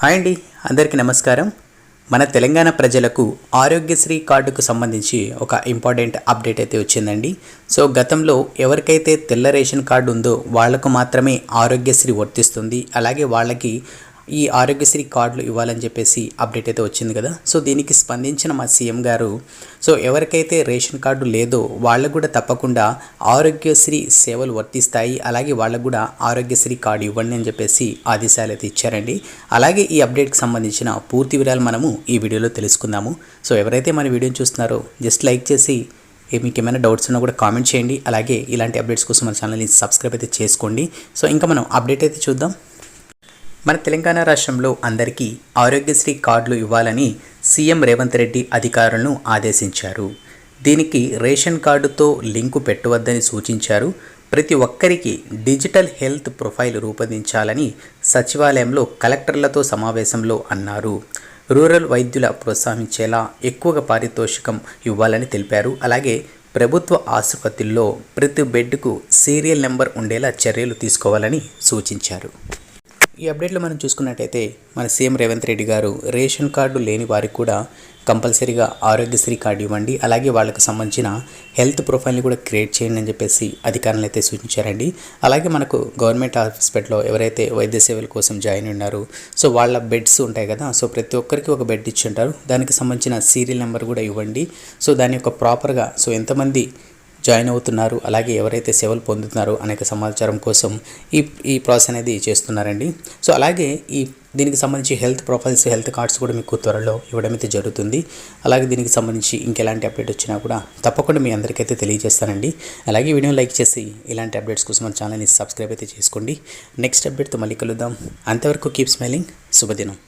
Hi అండి అందరికీ నమస్కారం. మన తెలంగాణ ప్రజలకు ఆరోగ్యశ్రీ కార్డుకు సంబంధించి ఒక ఇంపార్టెంట్ అప్డేట్ అయితే వచ్చిందండి. సో గతంలో ఎవరికైతే తెల్ల రేషన్ కార్డు ఉందో వాళ్ళకు మాత్రమే ఆరోగ్యశ్రీ వర్తిస్తుంది. అలాగే వాళ్ళకి ఈ ఆరోగ్యశ్రీ కార్డులు ఇవ్వాలని చెప్పేసి అప్డేట్ అయితే వచ్చింది కదా. సో దీనికి స్పందించిన మా సీఎం గారు సో ఎవరికైతే రేషన్ కార్డు లేదో వాళ్ళకు కూడా తప్పకుండా ఆరోగ్యశ్రీ సేవలు వర్తిస్తాయి. అలాగే వాళ్ళకు కూడా ఆరోగ్యశ్రీ కార్డు ఇవ్వండి అని చెప్పేసి ఆదేశాలు అయితే ఇచ్చారండి. అలాగే ఈ అప్డేట్కి సంబంధించిన పూర్తి వివరాలు మనము ఈ వీడియోలో తెలుసుకుందాము. సో ఎవరైతే మన వీడియోని చూస్తున్నారో జస్ట్ లైక్ చేసి మీకు ఏమైనా డౌట్స్ ఉన్నా కూడా కామెంట్ చేయండి. అలాగే ఇలాంటి అప్డేట్స్ కోసం మన ఛానల్ని సబ్స్క్రైబ్ అయితే చేసుకోండి. సో ఇంకా మనం అప్డేట్ అయితే చూద్దాం. మన తెలంగాణ రాష్ట్రంలో అందరికీ ఆరోగ్యశ్రీ కార్డులు ఇవ్వాలని సీఎం రేవంత్ రెడ్డి అధికారులను ఆదేశించారు. దీనికి రేషన్ కార్డుతో లింకు పెట్టవద్దని సూచించారు. ప్రతి ఒక్కరికి డిజిటల్ హెల్త్ ప్రొఫైల్ రూపొందించాలని సచివాలయంలో కలెక్టర్లతో సమావేశంలో అన్నారు. రూరల్ వైద్యుల ప్రోత్సహించేలా ఎక్కువగా పారితోషికం ఇవ్వాలని తెలిపారు. అలాగే ప్రభుత్వ ఆసుపత్రుల్లో ప్రతి బెడ్కు సీరియల్ నెంబర్ ఉండేలా చర్యలు తీసుకోవాలని సూచించారు. ఈ అప్డేట్లో మనం చూసుకున్నట్టయితే మన సీఎం రేవంత్ రెడ్డి గారు రేషన్ కార్డు లేని వారికి కూడా కంపల్సరీగా ఆరోగ్యశ్రీ కార్డు ఇవ్వండి. అలాగే వాళ్ళకి సంబంధించిన హెల్త్ ప్రొఫైల్ని కూడా క్రియేట్ చేయండి అని చెప్పేసి అధికారులు అయితే సూచించారండి. అలాగే మనకు గవర్నమెంట్ హాస్పిటల్లో ఎవరైతే వైద్య సేవల కోసం జాయిన్ ఉన్నారు సో వాళ్ళ బెడ్స్ ఉంటాయి కదా సో ప్రతి ఒక్కరికి ఒక బెడ్ ఇచ్చి ఉంటారు. దానికి సంబంధించిన సీరియల్ నెంబర్ కూడా ఇవ్వండి. సో దాని యొక్క ప్రాపర్గా సో ఎంతమంది జాయిన్ అవుతున్నారు. అలాగే ఎవరైతే సేవలు పొందుతున్నారో అనేక సమాచారం కోసం ఈ ఈ ప్రాసెస్ అనేది చేస్తున్నారండి. సో అలాగే ఈ దీనికి సంబంధించి హెల్త్ ప్రొఫైల్స్ హెల్త్ కార్డ్స్ కూడా మీకు త్వరలో ఇవ్వడం అయితే జరుగుతుంది. అలాగే దీనికి సంబంధించి ఇంకెలాంటి అప్డేట్ వచ్చినా కూడా తప్పకుండా మీ అందరికైతే తెలియజేస్తానండి. అలాగే వీడియో లైక్ చేసి ఇలాంటి అప్డేట్స్ కోసం మన ఛానల్ని సబ్స్క్రైబ్ అయితే చేసుకోండి. నెక్స్ట్ అప్డేట్తో మళ్ళీ కలుద్దాం. అంతవరకు కీప్ స్మైలింగ్. శుభదినం.